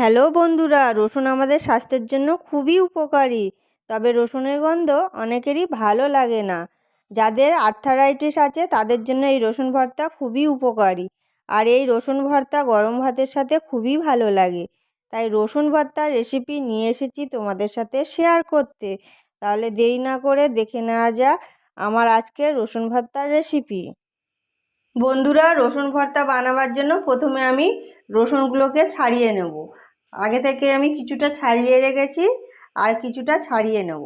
Hello বন্ধুরা, রসুন আমাদের স্বাস্থ্যের জন্য খুবই উপকারী। তবে রসুনের গন্ধ অনেকেরই ভালো লাগে না। যাদের আর্থারাইটিস আছে, তাদের জন্য এই রসুন ভর্তা খুবই উপকারী। আর এই রসুন ভর্তা গরম ভাতের সাথে খুবই ভালো লাগে। তাই রসুন ভর্তার রেসিপি নিয়ে এসেছি তোমাদের সাথে শেয়ার করতে। তাহলে দেরি না করে দেখে নেওয়া যাক আমার আজকের রসুন ভর্তার রেসিপি বন্ধুরা, রসুন ভর্তা বানাবার জন্য প্রথমে আমি রসুনগুলোকে ছাড়িয়ে নেব। আগে থেকে আমি কিছুটা ছাড়িয়ে রেখেছি আর কিছুটা ছাড়িয়ে নেব।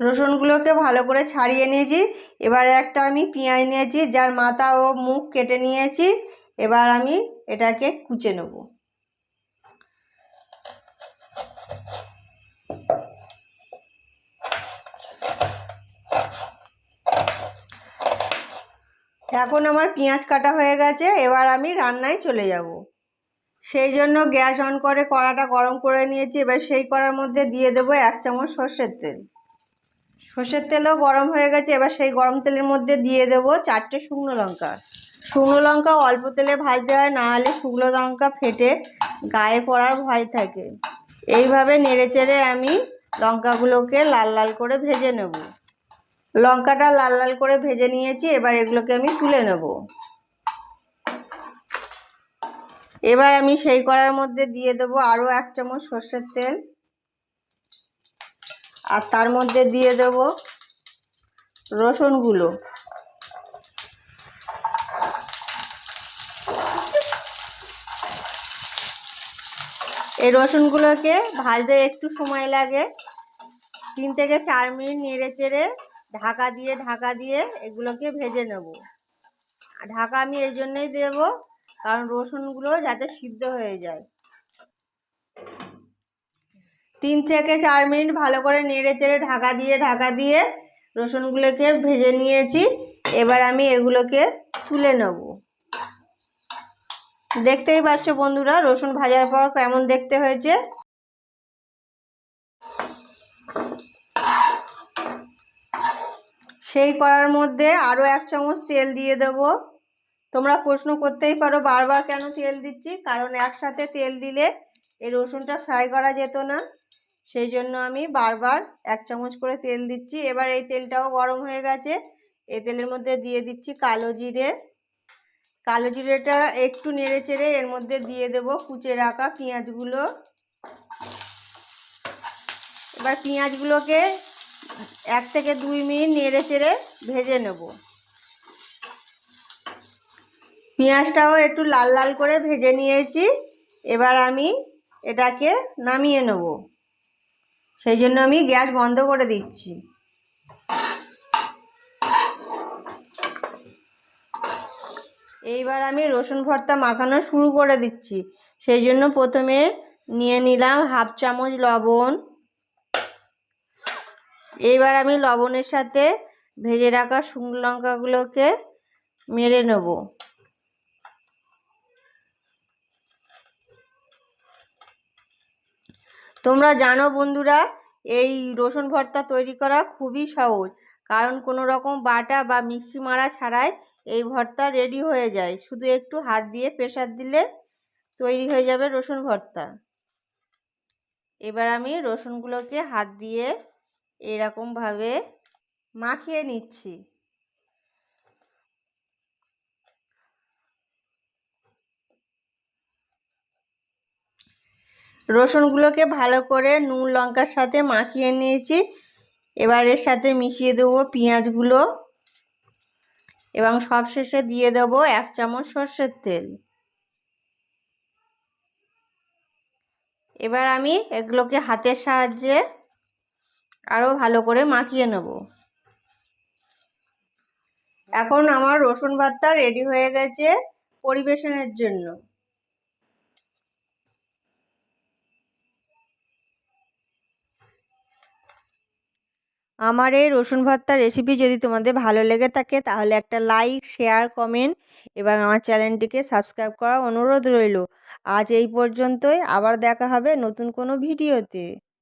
রসুনগুলোকে ভালো করে ছাড়িয়ে নিয়েছি। এবারে একটা আমি পেঁয়াজ নিয়েছি, যার মাথা ও মুখ কেটে নিয়েছি। এবার আমি এটাকে কুচে নেব। এখন আমার পেঁয়াজ কাটা হয়ে গেছে, এবার আমি রান্নায় চলে যাব। সেই জন্য গ্যাস অন করে কড়াটা গরম করে নিয়েছি, এবার সেই কড়ার মধ্যে দিয়ে দেবো এক চামচ সর্ষের তেল। সর্ষের তেলও গরম হয়ে গেছে, এবার সেই গরম তেলের মধ্যে দিয়ে দেবো চারটে শুকনো লঙ্কা। শুকনো লঙ্কা অল্প তেলে ভাজতে হয়, না হলে শুকনো লঙ্কা ফেটে গায়ে পড়ার ভয় থাকে। এইভাবে নেড়ে চেড়ে আমি লঙ্কাগুলোকে লাল লাল করে ভেজে নেব। লঙ্কাটা লাল লাল করে ভেজে নিয়েছি, এবার এগুলোকে আমি তুলে নেব। এবার আমি সেই করার মধ্যে দিয়ে দেবো আরও এক চামচ সর্ষের তেল। আর তার মধ্যে দিয়ে দেব রসুনগুলো। এই রসুনগুলোকে ভাজতে একটু সময় লাগে। তিন থেকে চার মিনিট নেড়ে চেড়ে ঢাকা দিয়ে ঢাকা দিয়ে এগুলোকে ভেজে নেব। ঢাকা আমি এই জন্যই দেব, কারণ রসুনগুলো যাতে সিদ্ধ হয়ে যায়। তিন থেকে চার মিনিট ভালো করে নেড়ে চেড়ে ঢাকা দিয়ে ঢাকা দিয়ে রসুনগুলোকে ভেজে নিয়েছি। এবার আমি এগুলোকে তুলে নেব। দেখতেই পাচ্ছ বন্ধুরা, রসুন ভাজার পর কেমন দেখতে হয়েছে? সেই করার মধ্যে আরও এক চামচ তেল দিয়ে দেব। তোমরা প্রশ্ন করতেই পারো বারবার কেন তেল দিচ্ছি, কারণ একসাথে তেল দিলে এই রসুনটা ফ্রাই করা যেত না। সেই জন্য আমি বারবার এক চামচ করে তেল দিচ্ছি। এবার এই তেলটাও গরম হয়ে গেছে। এই তেলের মধ্যে দিয়ে দিচ্ছি কালো জিরে। কালো জিরেটা একটু নেড়ে চেড়ে এর মধ্যে দিয়ে দেব কুচে রাখা পেঁয়াজগুলো। এবার পেঁয়াজগুলোকে এক থেকে দুই মিনিট নেড়ে চেড়ে ভেজে নেব। পেঁয়াজটাও একটু লাল লাল করে ভেজে নিয়েছি। এবার আমি এটাকে নামিয়ে নেব। সেই জন্য আমি গ্যাস বন্ধ করে দিচ্ছি। এইবার আমি রসুন ভর্তা মাখানো শুরু করে দিচ্ছি। সেই জন্য প্রথমে নিয়ে নিলাম হাফ চামচ লবণ। এইবার আমি লবণের সাথে ভেজে রাখা শুকনো লঙ্কাগুলোকে মেরে নেব। তোমরা জানো বন্ধুরা, এই রসুন ভর্তা তৈরি করা খুবই সহজ। কারণ কোনো রকম বাটা বা মিক্সি মারা ছাড়াই এই ভর্তা রেডি হয়ে যায়। শুধু একটু হাত দিয়ে প্রেশার দিলে তৈরি হয়ে যাবে রসুন ভর্তা। এবার আমি রসুনগুলোকে হাত দিয়ে এরকমভাবে মাখিয়ে নিচ্ছি। রসুনগুলোকে ভালো করে নুন, লঙ্কার সাথে মাখিয়ে নিয়েছি। এবার এর সাথে মিশিয়ে দেবো পেঁয়াজগুলো এবং সবশেষে দিয়ে দেবো এক চামচ সর্ষের তেল। এবার আমি এগুলোকে হাতের সাহায্যে আরও ভালো করে মাখিয়ে নেব। এখন আমার রসুন ভাতটা রেডি হয়ে গেছে পরিবেশনের জন্য। আমার এই রসুন ভর্তা রেসিপি যদি তোমাদের ভালো লেগে থাকে, তাহলে একটা লাইক শেয়ার কমেন্ট এবং আমার চ্যানেলটিকে সাবস্ক্রাইব করার অনুরোধ রইল। আজ এই পর্যন্তই, আবার দেখা হবে নতুন কোনো ভিডিওতে